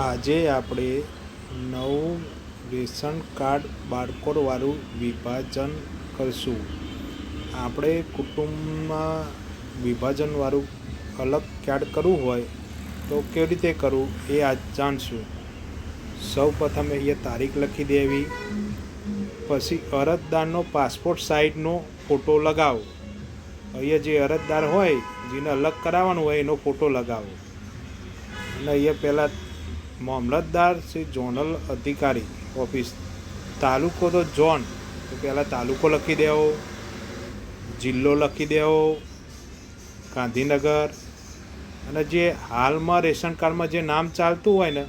આજે આપણે નવું રેશન કાર્ડ બારકોડવાળું વિભાજન કરશું. આપણે કુટુંબમાં વિભાજનવાળું અલગ કાર્ડ કરવું હોય તો કેવી રીતે કરવું એ આજ જાણશું. સૌ પ્રથમ અહીંયા તારીખ લખી દેવી, પછી અરજદારનો પાસપોર્ટ સાઇઝનો ફોટો લગાવો. અહીંયા જે અરજદાર હોય જેને અલગ કરાવવાનું હોય એનો ફોટો લગાવો. અને અહીંયા પહેલાં મામલતદાર શ્રી ઝોનલ અધિકારી ઓફિસ. તાલુકો તો ઝોન, તો પહેલાં તાલુકો લખી દેવો, જિલ્લો લખી દેવો, ગાંધીનગર. અને જે હાલમાં રેશન કાર્ડમાં જે નામ ચાલતું હોય ને,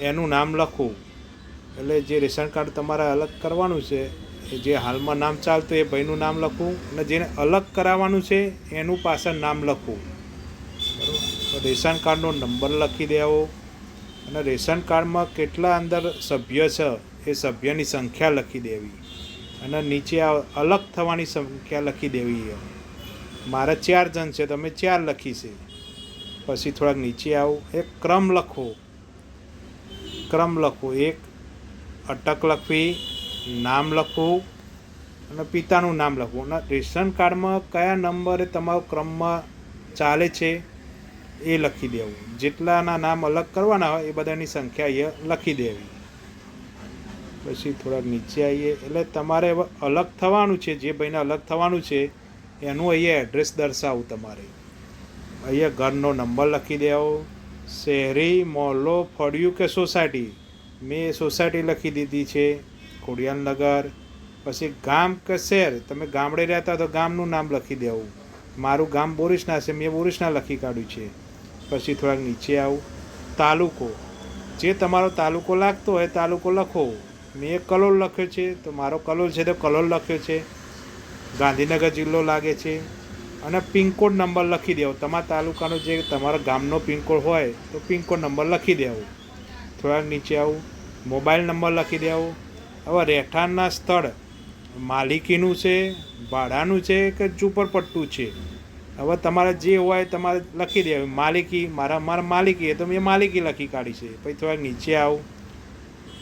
એનું નામ લખવું. એટલે જે રેશન કાર્ડ તમારે અલગ કરવાનું છે જે હાલમાં નામ ચાલતું એ ભાઈનું નામ લખવું, અને જેને અલગ કરાવવાનું છે, એનું પાછળ નામ લખવું. બરાબર? રેશન કાર્ડનો નંબર લખી દેવો. અને રેશન કાર્ડમાં કેટલા અંદર સભ્ય છે એ સભ્યની સંખ્યા લખી દેવી. અને નીચે અલગ થવાની સંખ્યા લખી દેવી મારે ચાર જણ છે તમે ચાર લખી છે પછી થોડાક નીચે આવો, એક ક્રમ લખો. ક્રમ લખો, એક. અટક લખવી, નામ લખવું અને પિતાનું નામ લખવું. અને રેશન કાર્ડમાં કયા નંબરે તમારો ક્રમમાં ચાલે છે? એ લખી દેવું. જેટલાના નામ અલગ કરવાના હોય એ બધાની સંખ્યા અહીંયા લખી દેવી. પછી થોડાક નીચે આવીએ. એટલે તમારે અલગ થવાનું છે, જે ભાઈને અલગ થવાનું છે, એનું અહીંયા એડ્રેસ દર્શાવવું તમારે. અહીંયા ઘરનો નંબર લખી દેવો. શહેરી મોહલ્લો, ફળિયું કે સોસાયટી? મેં સોસાયટી લખી દીધી છે ખોડિયાલનગર પછી ગામ કે શહેર? તમે ગામડે રહેતા તો ગામનું નામ લખી દેવું. મારું ગામ બોરિસના છે, મેં બોરીસના લખી કાઢ્યું છે. પછી થોડાક નીચે આવું. તાલુકો. જે તમારો તાલુકો લાગતો હોય તાલુકો લખો. મેં કલોલ લખ્યો છે, તો મારો કલોલ છે તો કલોલ લખ્યો છે. ગાંધીનગર જિલ્લો લાગે છે. અને પિનકોડ નંબર લખી દેવો. તમારા તાલુકાનો જે તમારા ગામનો પિનકોડ હોય, તો પિનકોડ નંબર લખી દેવો. થોડાક નીચે આવું. મોબાઈલ નંબર લખી દેવો. હવે રહેઠાણના સ્થળ. માલિકીનું છે, ભાડાનું છે કે ઝૂંપડપટ્ટું છે? હવે તમારે જે હોય તમારે લખી દે માલિકી, મારા મારા માલિકી, એ તો મેં માલિકી લખી કાઢી છે. પછી થોડાક નીચે આવું.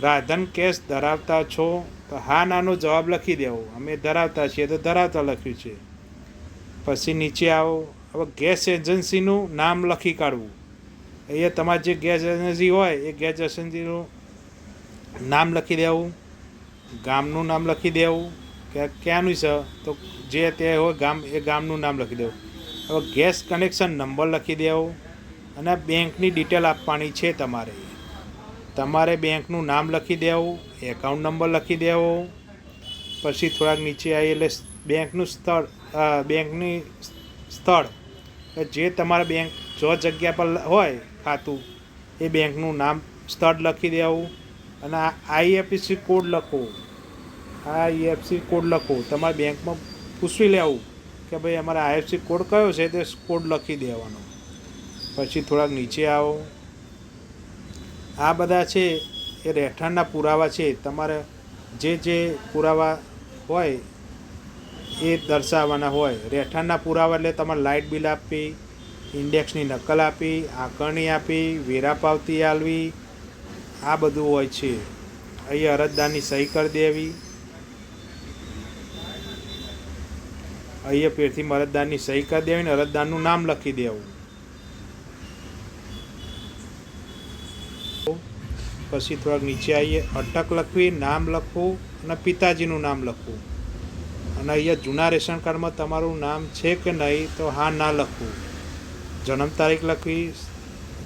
રાધન કેસ ધરાવતા છો તો હા, નાનો જવાબ લખી દેવો. અમે ધરાવતા છીએ તો ધરાવતા લખ્યું છે. પછી નીચે આવો. હવે ગેસ એજન્સીનું નામ લખી કાઢવું. અહીંયા તમારે જે ગેસ એજન્સી હોય એ ગેસ એજન્સીનું નામ લખી દેવું. ગામનું નામ લખી દેવું. કે ક્યાંનું છે? તો જે તે હોય ગામ, એ ગામનું નામ લખી દેવું. હવે ગેસ કનેક્શન નંબર લખી દેવો અને બેંકની ડિટેલ આપવાની છે તમારે. તમારે બેંકનું નામ લખી દેવું, એકાઉન્ટ નંબર લખી દેવો, પછી થોડાક નીચે આવી એટલે બેંકનું સ્થળ બેંકની સ્થળ. જે તમારા બેંક જો જગ્યા પર હોય ખાતું, એ બેંકનું નામ સ્થળ લખી દેવું અને આઈએફસી કોડ લખો. આઈએફસી કોડ લખો. તમારા બેંકમાં પૂછવી લેવું. કે ભાઈ અમારા આઈએફસી કોડ કયો છે તે કોડ લખી દેવાનો. પછી થોડાક નીચે આવો. આ બધા છે એ રહેઠાણના પુરાવા છે. તમારે જે જે પુરાવા હોય એ દર્શાવવાના હોય. રહેઠાણના પુરાવા એટલે તમારે લાઇટ બિલ આપવી, ઇન્ડેક્સની નકલ આપી આંકરણી આપી વેરા પાવતી આલવી, આ બધું હોય છે. અહીં અરજદારની સહી કરી દેવી. અહીંયા પેરથી અરજદારની સહી કરી દેવી અને અરજદારનું નામ લખી દેવું. પછી થોડાક નીચે આવીએ, અટક લખવી, નામ લખવું અને પિતાજીનું નામ લખવું. અને અહીંયા જૂના રેશન કાર્ડમાં તમારું નામ છે કે નહીં તો હા, ના લખવું. જન્મ તારીખ લખવી,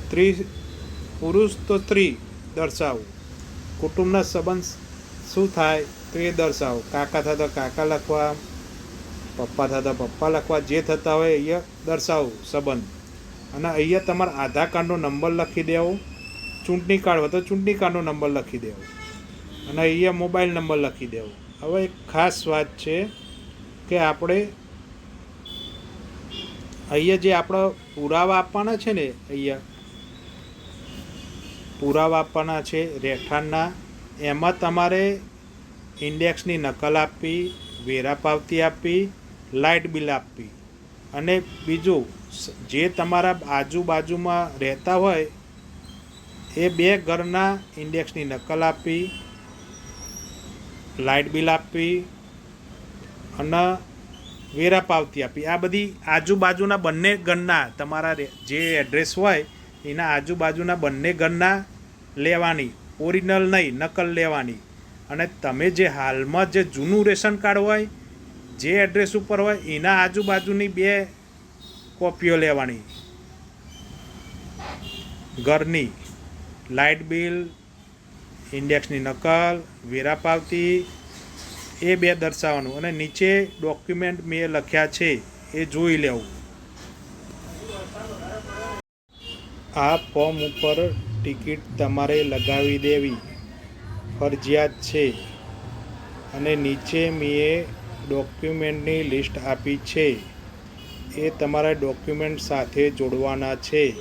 સ્ત્રી, પુરુષ તો સ્ત્રી દર્શાવવું કુટુંબના સંબંધ શું થાય તો એ દર્શાવો. કાકા થતા કાકા લખવા પપ્પા થતા, પપ્પા લખવા જે થતા હોય અહીંયા દર્શાવવું સંબંધ. અને અહીંયા તમારા આધાર કાર્ડનો નંબર લખી દેવો, ચૂંટણી કાર્ડ હોય તો ચૂંટણી કાર્ડનો નંબર લખી દેવો. અને અહીંયા મોબાઈલ નંબર લખી દેવો. હવે એક ખાસ વાત છે કે આપણે અહીંયા જે આપણા પુરાવા આપવાના છે ને અહીંયા, પુરાવા આપવાના છે રહેઠાણના, એમાં તમારે ઇન્ડેક્સની નકલ આપવી, વેરા પાવતી આપવી લાઇટ બિલ આપવી. અને બીજું, જે તમારા આજુબાજુમાં રહેતા હોય, એ બે ઘરના ઇન્ડેક્સની નકલ આપી લાઇટ બિલ આપવી, અને વેરા પાવતી આપી આ બધી આજુબાજુના બંને ઘરના તમારા જે એડ્રેસ હોય, એના આજુબાજુના બંને ઘરના લેવાની. ઓરિજિનલ નહીં, નકલ લેવાની. અને તમે જે હાલમાં જે જૂનું રેશન કાર્ડ હોય જે એડ્રેસ ઉપર હોય, એના આજુબાજુની બે કોપીઓ લેવાની. ઘરની લાઇટ બિલ, ઇન્ડેક્સની નકલ, વેરા પાવતી, એ બે દર્શાવવાનું. અને નીચે ડોક્યુમેન્ટ મેં લખ્યા છે, એ જોઈ લેવું. આ ફોર્મ ઉપર ટિકિટ તમારે લગાવી દેવી. ફરજિયાત છે. અને નીચે મેં ડોક્યુમેન્ટની લિસ્ટ આપી છે. એ તમારા ડોક્યુમેન્ટ સાથે જોડવાના છે.